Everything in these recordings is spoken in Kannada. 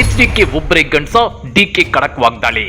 ಎಚ್ ಡಿಕೆ ಒಬ್ಬರೇ ಗಂಡಸ ಡಿಕೆ ಖಡಕ್ ವಾಗ್ದಾಳಿ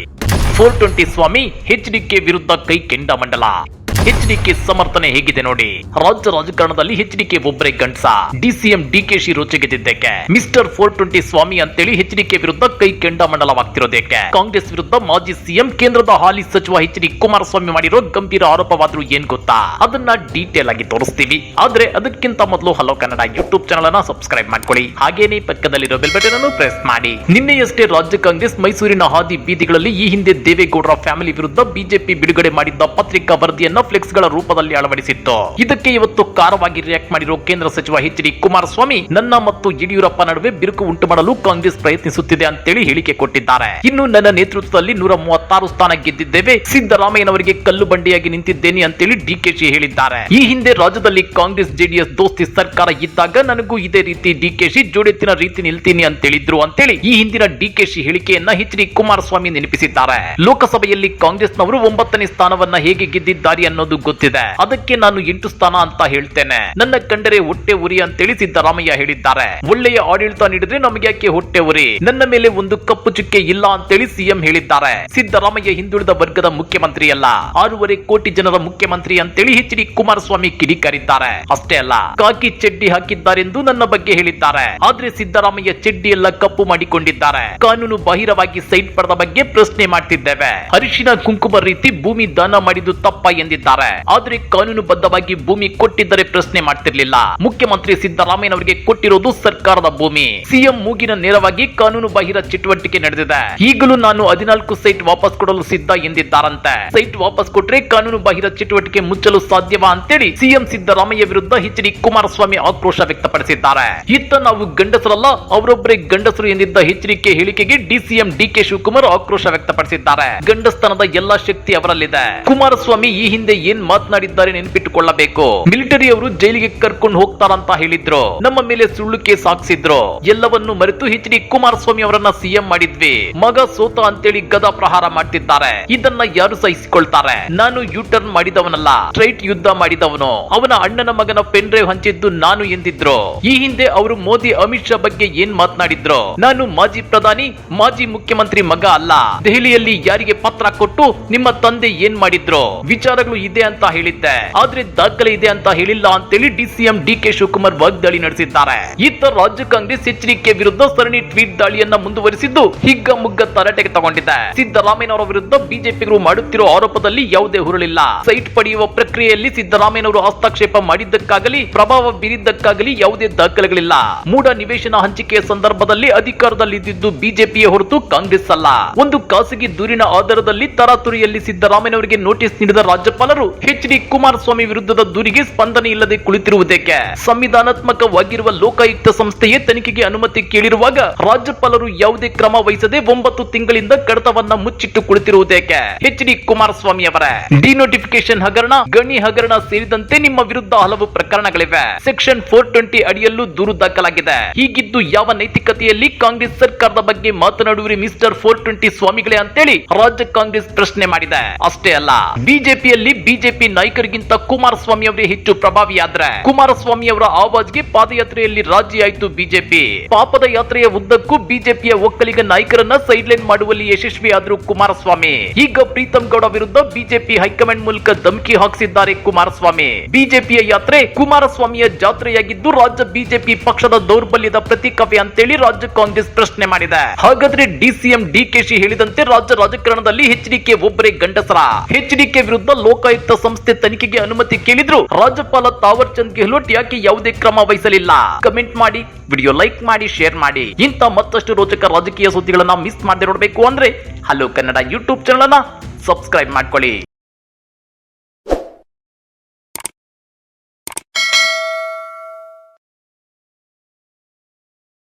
four twenty Swamy H DK ವಿರುದ್ಧ ಕೈ ಕೆಂಡಮಂಡಲ ಎಚ್ ಡಿಕೆ ಸಮರ್ಥನೆ ಹೇಗಿದೆ ನೋಡಿ. ರಾಜ್ಯ ರಾಜಕಾರಣದಲ್ಲಿ ಎಚ್ ಡಿಕೆ ಒಬ್ಬರೇ ಗಂಡಸ. ಡಿಸಿಎಂ ಡಿಕೆಶಿ ರುಚಿಗೆದಿದ್ದಕ್ಕೆ ಮಿಸ್ಟರ್ ಫೋರ್ ಟ್ವೆಂಟಿ ಸ್ವಾಮಿ ಅಂತೇಳಿ ಎಚ್ ಡಿಕೆ ವಿರುದ್ಧ ಕೈ ಕೆಂಡಮಂಡಲವಾಗ್ತಿರೋದಕ್ಕೆ ಕಾಂಗ್ರೆಸ್ ವಿರುದ್ಧ ಮಾಜಿ ಸಿಎಂ ಕೇಂದ್ರದ ಹಾಲಿ ಸಚಿವ ಎಚ್ ಡಿ ಕುಮಾರಸ್ವಾಮಿ ಮಾಡಿರೋ ಗಂಭೀರ ಆರೋಪವಾದ್ರೂ ಏನ್ ಗೊತ್ತಾ? ಅದನ್ನ ಡೀಟೇಲ್ ಆಗಿ ತೋರಿಸ್ತೀವಿ. ಆದ್ರೆ ಅದಕ್ಕಿಂತ ಮೊದಲು ಹಲೋ ಕನ್ನಡ ಯೂಟ್ಯೂಬ್ ಚಾನಲ್ ಅನ್ನ ಸಬ್ಸ್ಕ್ರೈಬ್ ಮಾಡ್ಕೊಳ್ಳಿ. ಹಾಗೇನೇ ಪಕ್ಕದಲ್ಲಿರೋ ಬೆಲ್ ಬಟನ್ ಅನ್ನು ಪ್ರೆಸ್ ಮಾಡಿ. ನಿನ್ನೆಯಷ್ಟೇ ರಾಜ್ಯ ಕಾಂಗ್ರೆಸ್ ಮೈಸೂರಿನ ಹಾದಿ ಬೀದಿಗಳಲ್ಲಿ ಈ ಹಿಂದೆ ದೇವೇಗೌಡರ ಫ್ಯಾಮಿಲಿ ವಿರುದ್ಧ ಬಿಜೆಪಿ ಬಿಡುಗಡೆ ಮಾಡಿದ್ದ ಪತ್ರಿಕಾ ವರದಿಯನ್ನ ಫ್ಲೆಕ್ಸ್ಗಳ ರೂಪದಲ್ಲಿ ಅಳವಡಿಸಿತ್ತು. ಇದಕ್ಕೆ ಇವತ್ತು ಕಾರವಾಗಿ ರಿಯಾಕ್ಟ್ ಮಾಡಿರುವ ಕೇಂದ್ರ ಸಚಿವ ಎಚ್ ಡಿ ಕುಮಾರಸ್ವಾಮಿ, ನನ್ನ ಮತ್ತು ಯಡಿಯೂರಪ್ಪ ನಡುವೆ ಬಿರುಕು ಉಂಟು ಮಾಡಲು ಕಾಂಗ್ರೆಸ್ ಪ್ರಯತ್ನಿಸುತ್ತಿದೆ ಅಂತೇಳಿ ಹೇಳಿಕೆ ಕೊಟ್ಟಿದ್ದಾರೆ. ಇನ್ನು ನನ್ನ ನೇತೃತ್ವದಲ್ಲಿ ನೂರ ಮೂವತ್ತಾರು ಸ್ಥಾನ ಗೆದ್ದಿದ್ದೇವೆ. ಸಿದ್ದರಾಮಯ್ಯನವರಿಗೆ ಕಲ್ಲು ಬಂಡಿಯಾಗಿ ನಿಂತಿದ್ದೇನೆ ಅಂತೇಳಿ ಡಿಕೆಶಿ ಹೇಳಿದ್ದಾರೆ. ಈ ಹಿಂದೆ ರಾಜ್ಯದಲ್ಲಿ ಕಾಂಗ್ರೆಸ್ ಜೆಡಿಎಸ್ ದೋಸ್ತಿ ಸರ್ಕಾರ ಇದ್ದಾಗ ನನಗೂ ಇದೇ ರೀತಿ ಡಿಕೆಶಿ ಜೋಡೆತ್ತಿನ ರೀತಿ ನಿಲ್ತೀನಿ ಅಂತೇಳಿದ್ರು ಅಂತೇಳಿ ಈ ಹಿಂದಿನ ಡಿಕೆಶಿ ಹೇಳಿಕೆಯನ್ನ ಎಚ್ ಡಿ ಕುಮಾರಸ್ವಾಮಿ ನೆನಪಿಸಿದ್ದಾರೆ. ಲೋಕಸಭೆಯಲ್ಲಿ ಕಾಂಗ್ರೆಸ್ನವರು ಒಂಬತ್ತನೇ ಸ್ಥಾನವನ್ನ ಹೇಗೆ ಗೆದ್ದಿದ್ದಾರೆ ಅನ್ನೋದು ಗೊತ್ತಿದೆ. ಅದಕ್ಕೆ ನಾನು ಎಂಟು ಸ್ಥಾನ ಅಂತ ಹೇಳ್ತೇನೆ. ನನ್ನ ಕಂಡರೆ ಹೊಟ್ಟೆ ಉರಿ ಅಂತೇಳಿ ಸಿದ್ದರಾಮಯ್ಯ ಹೇಳಿದ್ದಾರೆ. ಒಳ್ಳೆಯ ಆಡಳಿತ ನೀಡಿದ್ರೆ ನಮಗೆ ಯಾಕೆ ಹೊಟ್ಟೆ ಉರಿ? ನನ್ನ ಮೇಲೆ ಒಂದು ಕಪ್ಪು ಚುಕ್ಕೆ ಇಲ್ಲ ಅಂತೇಳಿ ಸಿಎಂ ಹೇಳಿದ್ದಾರೆ. ಸಿದ್ದರಾಮಯ್ಯ ಹಿಂದುಳಿದ ವರ್ಗದ ಮುಖ್ಯಮಂತ್ರಿ ಅಲ್ಲ ಆರೂವರೆ ಕೋಟಿ ಜನರ ಮುಖ್ಯಮಂತ್ರಿ ಅಂತೇಳಿ ಎಚ್ ಡಿ ಕುಮಾರಸ್ವಾಮಿ ಕಿಡಿಕಾರಿದ್ದಾರೆ. ಅಷ್ಟೇ ಅಲ್ಲ, ಕಾಕಿ ಚಡ್ಡಿ ಹಾಕಿದ್ದಾರೆಂದು ನನ್ನ ಬಗ್ಗೆ ಹೇಳಿದ್ದಾರೆ. ಆದ್ರೆ ಸಿದ್ದರಾಮಯ್ಯ ಚಡ್ಡಿ ಎಲ್ಲ ಕಪ್ಪು ಮಾಡಿಕೊಂಡಿದ್ದಾರೆ. ಕಾನೂನು ಬಾಹಿರವಾಗಿ ಸೈಟ್ ಪಡೆದ ಬಗ್ಗೆ ಪ್ರಶ್ನೆ ಮಾಡ್ತಿದ್ದೇವೆ. ಅರಿಶಿನ ಕುಂಕುಮ ರೀತಿ ಭೂಮಿ ದಾನ ಮಾಡಿದ್ದು ತಪ್ಪ ಎಂದಿದ್ದಾರೆ. ಆದ್ರೆ ಕಾನೂನುಬದ್ಧವಾಗಿ ಭೂಮಿ ಕೊಟ್ಟಿದ್ದರೆ ಪ್ರಶ್ನೆ ಮಾಡ್ತಿರ್ಲಿಲ್ಲ. ಮುಖ್ಯಮಂತ್ರಿ ಸಿದ್ದರಾಮಯ್ಯನವರಿಗೆ ಕೊಟ್ಟಿರೋದು ಸರ್ಕಾರದ ಭೂಮಿ. ಸಿಎಂ ಮೂಗಿನ ನೇರವಾಗಿ ಕಾನೂನು ಬಾಹಿರ ಚಟುವಟಿಕೆ ನಡೆದಿದೆ. ಈಗಲೂ ನಾನು ಹದಿನಾಲ್ಕು ಸೈಟ್ ವಾಪಸ್ ಕೊಡಲು ಸಿದ್ಧ ಎಂದಿದ್ದಾರಂತೆ. ಸೈಟ್ ವಾಪಸ್ ಕೊಟ್ರೆ ಕಾನೂನು ಬಾಹಿರ ಚಟುವಟಿಕೆ ಮುಚ್ಚಲು ಸಾಧ್ಯವಾ ಅಂತೇಳಿ ಸಿಎಂ ಸಿದ್ದರಾಮಯ್ಯ ವಿರುದ್ಧ ಎಚ್ ಡಿ ಕುಮಾರಸ್ವಾಮಿ ಆಕ್ರೋಶ ವ್ಯಕ್ತಪಡಿಸಿದ್ದಾರೆ. ಇತ್ತ ನಾವು ಗಂಡಸರಲ್ಲ, ಅವರೊಬ್ಬರೇ ಗಂಡಸರು ಎಂದಿದ್ದ ಎಚ್ಚರಿಕೆ ಹೇಳಿಕೆಗೆ ಡಿಸಿಎಂ ಡಿಕೆ ಶಿವಕುಮಾರ್ ಆಕ್ರೋಶ ವ್ಯಕ್ತಪಡಿಸಿದ್ದಾರೆ. ಗಂಡಸ್ತನದ ಎಲ್ಲಾ ಶಕ್ತಿ ಅವರಲ್ಲಿದೆ. ಕುಮಾರಸ್ವಾಮಿ ಈ ಹಿಂದೆ ಏನ್ ಮಾತನಾಡಿದ್ದಾರೆ ನೆನಪಿಟ್ಟುಕೊಳ್ಳಬೇಕು. ಮಿಲಿಟರಿ ಅವರು ಜೈಲಿಗೆ ಕರ್ಕೊಂಡು ಹೋಗ್ತಾರಂತ ಹೇಳಿದ್ರು. ನಮ್ಮ ಮೇಲೆ ಸುಳ್ಳು ಕೇಸ್ ಹಾಕ್ಸಿದ್ರು. ಎಲ್ಲವನ್ನು ಮರೆತು ಎಚ್ ಡಿ ಕುಮಾರಸ್ವಾಮಿ ಅವರನ್ನ ಸಿಎಂ ಮಾಡಿದ್ವಿ. ಮಗ ಸೋತ ಅಂತೇಳಿ ಗದಾ ಪ್ರಹಾರ ಮಾಡ್ತಿದ್ದಾರೆ. ಇದನ್ನ ಯಾರು ಸಹಿಸಿಕೊಳ್ತಾರೆ? ನಾನು ಯು ಟರ್ನ್ ಮಾಡಿದವನಲ್ಲ, ಸ್ಟ್ರೈಟ್ ಯುದ್ಧ ಮಾಡಿದವನು. ಅವನ ಅಣ್ಣನ ಮಗನ ಪೆನ್ ಡ್ರೈವ್ ಹಂಚಿದ್ದು ನಾನು ಎಂದಿದ್ರು. ಈ ಹಿಂದೆ ಅವರು ಮೋದಿ, ಅಮಿತ್ ಶಾ ಬಗ್ಗೆ ಏನ್ ಮಾತನಾಡಿದ್ರು? ನಾನು ಮಾಜಿ ಪ್ರಧಾನಿ, ಮಾಜಿ ಮುಖ್ಯಮಂತ್ರಿ ಮಗ ಅಲ್ಲ. ದೆಹಲಿಯಲ್ಲಿ ಯಾರಿಗೆ ಪತ್ರ ಕೊಟ್ಟು ನಿಮ್ಮ ತಂದೆ ಏನ್ ಮಾಡಿದ್ರು? ವಿಚಾರಗಳು ಇದೆ ಅಂತ ಹೇಳಿದ್ದೆ. ಆದ್ರೆ ದಾಖಲೆ ಇದೆ ಅಂತ ಹೇಳಿಲ್ಲ ಅಂತೇಳಿ ಡಿಸಿಎಂ ಡಿಕೆ ಶಿವಕುಮಾರ್ ವಾಗ್ದಾಳಿ ನಡೆಸಿದ್ದಾರೆ. ಇತ್ತ ರಾಜ್ಯ ಕಾಂಗ್ರೆಸ್ ಎಚ್ಚರಿಕೆ ವಿರುದ್ಧ ಸರಣಿ ಟ್ವೀಟ್ ದಾಳಿಯನ್ನ ಮುಂದುವರಿಸಿದ್ದು ಹಿಗ್ಗ ಮುಗ್ಗ ತರಾಟೆಗೆ ತಗೊಂಡಿದೆ. ಸಿದ್ದರಾಮಯ್ಯನವರ ವಿರುದ್ಧ ಬಿಜೆಪಿಗರು ಮಾಡುತ್ತಿರುವ ಆರೋಪದಲ್ಲಿ ಯಾವುದೇ ಹುರುಳಿಲ್ಲ. ಸೈಟ್ ಪಡೆಯುವ ಪ್ರಕ್ರಿಯೆಯಲ್ಲಿ ಸಿದ್ದರಾಮಯ್ಯನವರು ಹಸ್ತಕ್ಷೇಪ ಮಾಡಿದ್ದಕ್ಕಾಗಲಿ, ಪ್ರಭಾವ ಬೀರಿದ್ದಕ್ಕಾಗಲಿ ಯಾವುದೇ ದಾಖಲೆಗಳಿಲ್ಲ. ಮೂಡ ನಿವೇಶನ ಹಂಚಿಕೆಯ ಸಂದರ್ಭದಲ್ಲಿ ಅಧಿಕಾರದಲ್ಲಿದ್ದು ಬಿಜೆಪಿಯ ಹೊರತು ಕಾಂಗ್ರೆಸ್ ಅಲ್ಲ. ಒಂದು ಖಾಸಗಿ ದೂರಿನ ಆಧಾರದಲ್ಲಿ ತರಾತುರಿಯಲ್ಲಿ ಸಿದ್ದರಾಮಯ್ಯನವರಿಗೆ ನೋಟಿಸ್ ನೀಡಿದ ರಾಜ್ಯಪಾಲರು ಎಚ್ ಡಿ ಕುಮಾರಸ್ವಾಮಿ ವಿರುದ್ಧದ ದೂರಿಗೆ ಸ್ಪಂದನೆ ಇಲ್ಲದೆ ಕುಳಿತಿರುವುದಕ್ಕೆ ಸಂವಿಧಾನಾತ್ಮಕವಾಗಿರುವ ಲೋಕಾಯುಕ್ತ ಸಂಸ್ಥೆಯೇ ತನಿಖೆಗೆ ಅನುಮತಿ ಕೇಳಿರುವಾಗ ರಾಜ್ಯಪಾಲರು ಯಾವುದೇ ಕ್ರಮ ವಹಿಸದೆ ಒಂಬತ್ತು ತಿಂಗಳಿಂದ ಕಡತವನ್ನ ಮುಚ್ಚಿಟ್ಟು ಕುಳಿತಿರುವುದಕ್ಕೆ ಎಚ್ ಡಿ ಕುಮಾರಸ್ವಾಮಿ ಅವರ ಡಿನೋಟಿಫಿಕೇಶನ್ ಹಗರಣ, ಗಣಿ ಹಗರಣ ಸೇರಿದಂತೆ ನಿಮ್ಮ ವಿರುದ್ಧ ಹಲವು ಪ್ರಕರಣಗಳಿವೆ. ಸೆಕ್ಷನ್ ಫೋರ್ ಟ್ವೆಂಟಿ ಅಡಿಯಲ್ಲೂ ದೂರು ದಾಖಲಾಗಿದೆ. ಹೀಗಿದ್ದು ಯಾವ ನೈತಿಕತೆಯಲ್ಲಿ ಕಾಂಗ್ರೆಸ್ ಸರ್ಕಾರದ ಬಗ್ಗೆ ಮಾತನಾಡುವಿರಿ ಮಿಸ್ಟರ್ ಫೋರ್ ಟ್ವೆಂಟಿ ಸ್ವಾಮಿಗಳೇ ಅಂತೇಳಿ ರಾಜ್ಯ ಕಾಂಗ್ರೆಸ್ ಪ್ರಶ್ನೆ ಮಾಡಿದೆ. ಅಷ್ಟೇ ಅಲ್ಲ, ಬಿಜೆಪಿಯಲ್ಲಿ ಬಿಜೆಪಿ ನಾಯಕರಿಗಿಂತ ಕುಮಾರಸ್ವಾಮಿ ಅವರೇ ಹೆಚ್ಚು ಪ್ರಭಾವಿಯಾದ್ರೆ. ಕುಮಾರಸ್ವಾಮಿ ಅವರ ಆವಾಜ್ಗೆ ಪಾದಯಾತ್ರೆಯಲ್ಲಿ ರಾಜಿ ಆಯ್ತು ಬಿಜೆಪಿ. ಪಾಪದ ಯಾತ್ರೆಯ ಉದ್ದಕ್ಕೂ ಬಿಜೆಪಿಯ ಒಕ್ಕಲಿಗ ನಾಯಕರನ್ನ ಸೈಡ್ಲೈನ್ ಮಾಡುವಲ್ಲಿ ಯಶಸ್ವಿಯಾದ್ರು ಕುಮಾರಸ್ವಾಮಿ. ಈಗ ಪ್ರೀತಂ ಗೌಡ ವಿರುದ್ಧ ಬಿಜೆಪಿ ಹೈಕಮಾಂಡ್ ಮೂಲಕ ಧಮಕಿ ಹಾಕಿಸಿದ್ದಾರೆ ಕುಮಾರಸ್ವಾಮಿ. ಬಿಜೆಪಿಯ ಯಾತ್ರೆ ಕುಮಾರಸ್ವಾಮಿಯ ಜಾತ್ರೆಯಾಗಿದ್ದು ರಾಜ್ಯ ಬಿಜೆಪಿ ಪಕ್ಷದ ದೌರ್ಬಲ್ಯದ ಪ್ರತೀಕವೇ ಅಂತೇಳಿ ರಾಜ್ಯ ಕಾಂಗ್ರೆಸ್ ಪ್ರಶ್ನೆ ಮಾಡಿದೆ. ಹಾಗಾದ್ರೆ ಡಿಸಿಎಂ ಡಿಕೆಶಿ ಹೇಳಿದಂತೆ ರಾಜ್ಯ ರಾಜಕಾರಣದಲ್ಲಿ ಎಚ್ಡಿಕೆ ಒಬ್ಬರೇ ಗಂಡಸರ. ಎಚ್ಡಿಕೆ ವಿರುದ್ಧ ಲೋಕಾಯುಕ್ತ ಸಂಸ್ಥೆ ತನಿಖೆಗೆ ಅನುಮತಿ ಕೇಳಿದ್ರು, ರಾಜ್ಯಪಾಲ ತಾವರ್ ಚಂದ್ ಗೆಹ್ಲೋಟ್ ಯಾಕೆ ಯಾವುದೇ ಕ್ರಮ ವಹಿಸಲಿಲ್ಲ? ಕಮೆಂಟ್ ಮಾಡಿ, ವಿಡಿಯೋ ಲೈಕ್ ಮಾಡಿ, ಶೇರ್ ಮಾಡಿ. ಇಂಥ ಮತ್ತಷ್ಟು ರೋಚಕ ರಾಜಕೀಯ ಸುದ್ದಿಗಳನ್ನ ಮಿಸ್ ಮಾಡದೆ ನೋಡಬೇಕು ಅಂದ್ರೆ, ಹಲೋ ಕನ್ನಡ ಯೂಟ್ಯೂಬ್ ಚಾನಲ್ ಅನ್ನ ಸಬ್ಸ್ಕ್ರೈಬ್ ಮಾಡ್ಕೊಳ್ಳಿ.